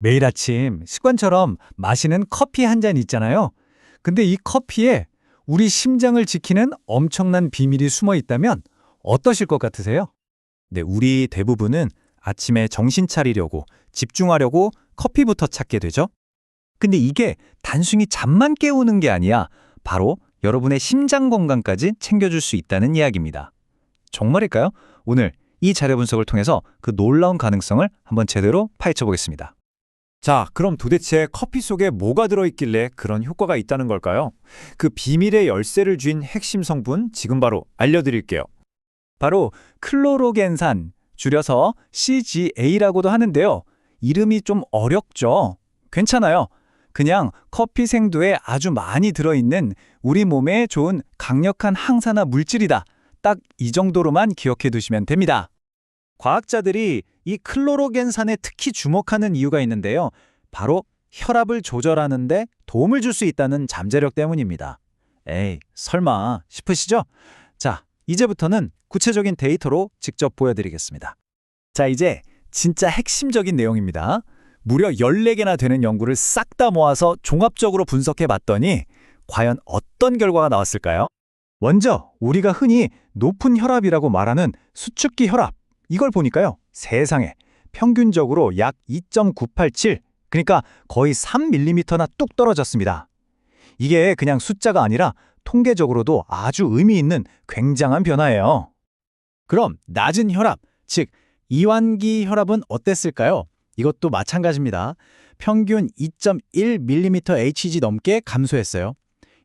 매일 아침 습관처럼 마시는 커피 한 잔 있잖아요. 근데 이 커피에 우리 심장을 지키는 엄청난 비밀이 숨어 있다면 어떠실 것 같으세요? 네, 우리 대부분은 아침에 정신 차리려고 집중하려고 커피부터 찾게 되죠. 근데 이게 단순히 잠만 깨우는 게 아니야. 바로 여러분의 심장 건강까지 챙겨줄 수 있다는 이야기입니다. 정말일까요? 오늘 이 자료 분석을 통해서 그 놀라운 가능성을 한번 제대로 파헤쳐 보겠습니다. 자, 그럼 도대체 커피 속에 뭐가 들어있길래 그런 효과가 있다는 걸까요? 그 비밀의 열쇠를 쥔 핵심 성분 지금 바로 알려드릴게요. 바로 클로로겐산, 줄여서 CGA라고도 하는데요. 이름이 좀 어렵죠? 괜찮아요. 그냥 커피 생두에 아주 많이 들어있는 우리 몸에 좋은 강력한 항산화 물질이다. 딱 이 정도로만 기억해 두시면 됩니다. 과학자들이 이 클로로겐산에 특히 주목하는 이유가 있는데요. 바로 혈압을 조절하는 데 도움을 줄 수 있다는 잠재력 때문입니다. 에이, 설마 싶으시죠? 자, 이제부터는 구체적인 데이터로 직접 보여드리겠습니다. 자, 이제 진짜 핵심적인 내용입니다. 무려 14개나 되는 연구를 싹 다 모아서 종합적으로 분석해 봤더니 과연 어떤 결과가 나왔을까요? 먼저 우리가 흔히 높은 혈압이라고 말하는 수축기 혈압 이걸 보니까요. 세상에 평균적으로 약 2.987 그러니까 거의 3mm나 뚝 떨어졌습니다. 이게 그냥 숫자가 아니라 통계적으로도 아주 의미 있는 굉장한 변화예요. 그럼 낮은 혈압, 즉 이완기 혈압은 어땠을까요? 이것도 마찬가지입니다. 평균 2.1mmHg 넘게 감소했어요.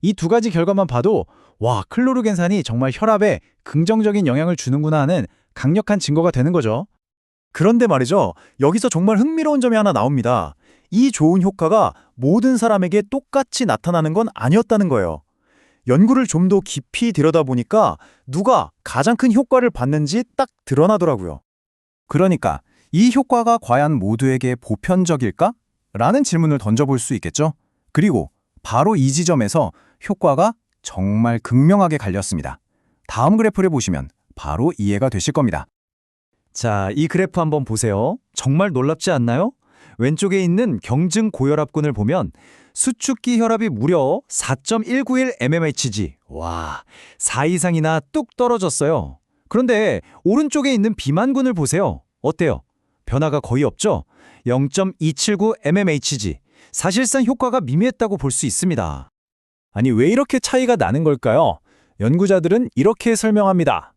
이 두 가지 결과만 봐도 와, 클로르겐산이 정말 혈압에 긍정적인 영향을 주는구나 하는 강력한 증거가 되는 거죠. 그런데 말이죠. 여기서 정말 흥미로운 점이 하나 나옵니다. 이 좋은 효과가 모든 사람에게 똑같이 나타나는 건 아니었다는 거예요. 연구를 좀 더 깊이 들여다보니까 누가 가장 큰 효과를 받는지 딱 드러나더라고요. 그러니까 이 효과가 과연 모두에게 보편적일까? 라는 질문을 던져볼 수 있겠죠. 그리고 바로 이 지점에서 효과가 정말 극명하게 갈렸습니다. 다음 그래프를 보시면 바로 이해가 되실 겁니다. 자, 이 그래프 한번 보세요. 정말 놀랍지 않나요? 왼쪽에 있는 경증 고혈압군을 보면 수축기 혈압이 무려 4.191mmHg. 와, 4 이상이나 뚝 떨어졌어요. 그런데 오른쪽에 있는 비만군을 보세요. 어때요? 변화가 거의 없죠? 0.279mmHg. 사실상 효과가 미미했다고 볼 수 있습니다. 아니, 왜 이렇게 차이가 나는 걸까요? 연구자들은 이렇게 설명합니다.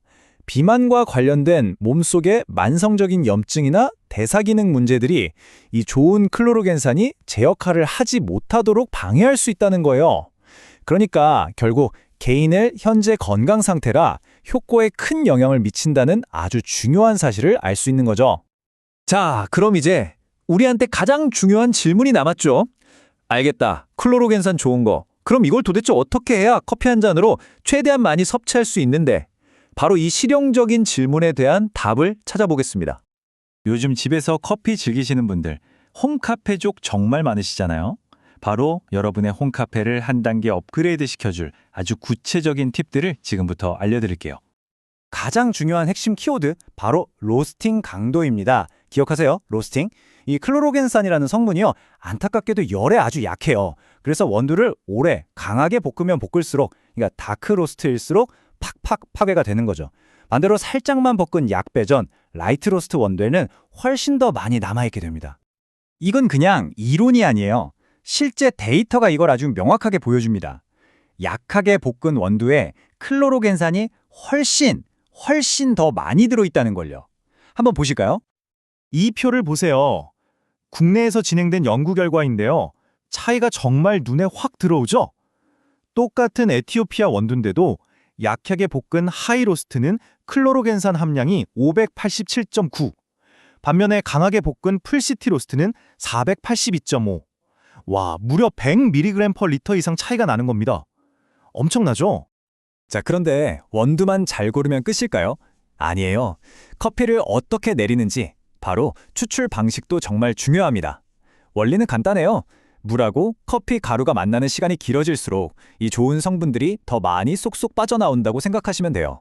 비만과 관련된 몸속의 만성적인 염증이나 대사기능 문제들이 이 좋은 클로로겐산이 제 역할을 하지 못하도록 방해할 수 있다는 거예요. 그러니까 결국 개인의 현재 건강 상태가 효과에 큰 영향을 미친다는 아주 중요한 사실을 알 수 있는 거죠. 자, 그럼 이제 우리한테 가장 중요한 질문이 남았죠. 알겠다. 클로로겐산 좋은 거. 그럼 이걸 도대체 어떻게 해야 커피 한 잔으로 최대한 많이 섭취할 수 있는데 바로 이 실용적인 질문에 대한 답을 찾아보겠습니다. 요즘 집에서 커피 즐기시는 분들 홈카페족 정말 많으시잖아요. 바로 여러분의 홈카페를 한 단계 업그레이드 시켜줄 아주 구체적인 팁들을 지금부터 알려드릴게요. 가장 중요한 핵심 키워드 바로 로스팅 강도입니다. 기억하세요? 로스팅. 이 클로로겐산이라는 성분이요. 안타깝게도 열에 아주 약해요. 그래서 원두를 오래 강하게 볶으면 볶을수록 그러니까 다크 로스트일수록 팍팍 파괴가 되는 거죠. 반대로 살짝만 볶은 약배전 라이트 로스트 원두에는 훨씬 더 많이 남아있게 됩니다. 이건 그냥 이론이 아니에요. 실제 데이터가 이걸 아주 명확하게 보여줍니다. 약하게 볶은 원두에 클로로겐산이 훨씬 훨씬 더 많이 들어있다는 걸요. 한번 보실까요? 이 표를 보세요. 국내에서 진행된 연구 결과인데요. 차이가 정말 눈에 확 들어오죠? 똑같은 에티오피아 원두인데도 약하게 볶은 하이로스트는 클로로겐산 함량이 587.9, 반면에 강하게 볶은 풀시티 로스트는 482.5. 와, 무려 100mg per 리터 이상 차이가 나는 겁니다. 엄청나죠? 자, 그런데 원두만 잘 고르면 끝일까요? 아니에요. 커피를 어떻게 내리는지 바로 추출 방식도 정말 중요합니다. 원리는 간단해요. 물하고 커피 가루가 만나는 시간이 길어질수록 이 좋은 성분들이 더 많이 쏙쏙 빠져나온다고 생각하시면 돼요.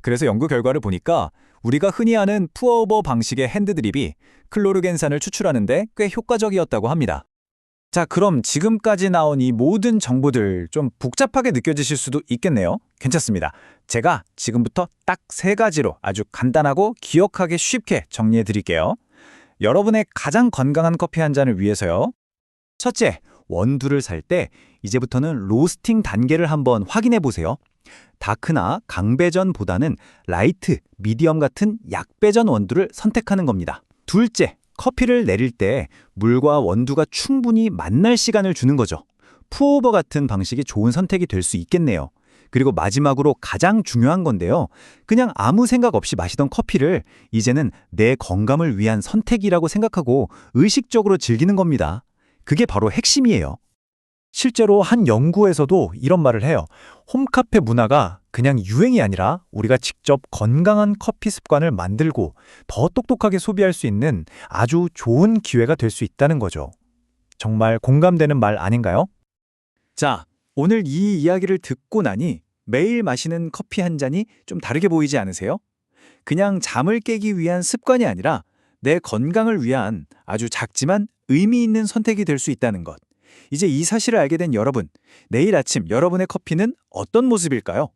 그래서 연구 결과를 보니까 우리가 흔히 아는 푸어오버 방식의 핸드드립이 클로르겐산을 추출하는데 꽤 효과적이었다고 합니다. 자, 그럼 지금까지 나온 이 모든 정보들 좀 복잡하게 느껴지실 수도 있겠네요. 괜찮습니다. 제가 지금부터 딱 세 가지로 아주 간단하고 기억하기 쉽게 정리해 드릴게요. 여러분의 가장 건강한 커피 한 잔을 위해서요. 첫째, 원두를 살 때 이제부터는 로스팅 단계를 한번 확인해 보세요. 다크나 강배전보다는 라이트, 미디엄 같은 약배전 원두를 선택하는 겁니다. 둘째, 커피를 내릴 때 물과 원두가 충분히 만날 시간을 주는 거죠. 푸오버 같은 방식이 좋은 선택이 될 수 있겠네요. 그리고 마지막으로 가장 중요한 건데요. 그냥 아무 생각 없이 마시던 커피를 이제는 내 건강을 위한 선택이라고 생각하고 의식적으로 즐기는 겁니다. 그게 바로 핵심이에요. 실제로 한 연구에서도 이런 말을 해요. 홈카페 문화가 그냥 유행이 아니라 우리가 직접 건강한 커피 습관을 만들고 더 똑똑하게 소비할 수 있는 아주 좋은 기회가 될 수 있다는 거죠. 정말 공감되는 말 아닌가요? 자, 오늘 이 이야기를 듣고 나니 매일 마시는 커피 한 잔이 좀 다르게 보이지 않으세요? 그냥 잠을 깨기 위한 습관이 아니라 내 건강을 위한 아주 작지만 의미 있는 선택이 될 수 있다는 것. 이제 이 사실을 알게 된 여러분, 내일 아침 여러분의 커피는 어떤 모습일까요?